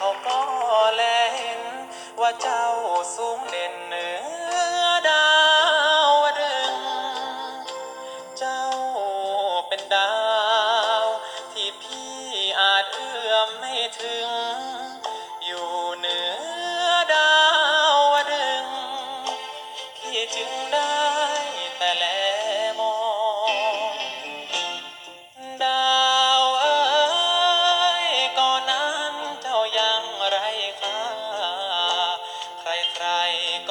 เขาก็แลเห็น ว่าเจ้าสูงเด่นเหนือดาวดึง เจ้าเป็นดาว ที่พี่อาจเอื้อมไม่ถึง อยู่เหนือดาวดึง พี่จึงได้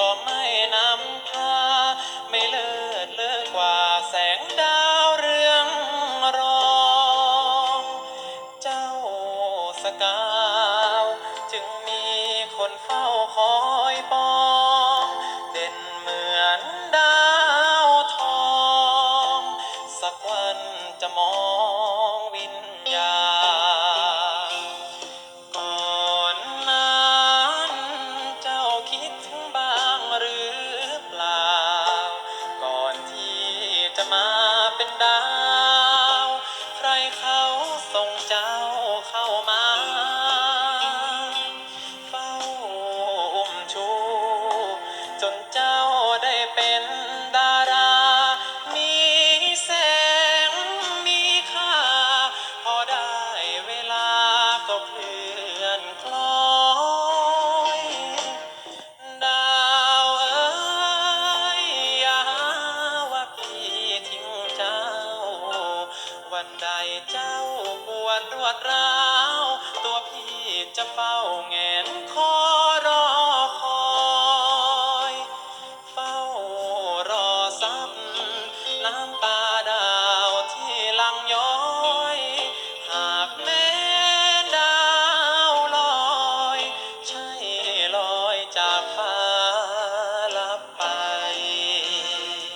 ก็ไม่นำพา ไม่เลิศเลิศกว่าแสงดาวเรืองรอง เจ้าสกาว จึงมีคนเฝ้าคอยปองเด่นเหมือนดาวทอง สักวันจะมอง จะมาเป็นดาว วันใดเจ้าปวดรวดร้าว ตัวพี่จะเฝ้าแงนคอ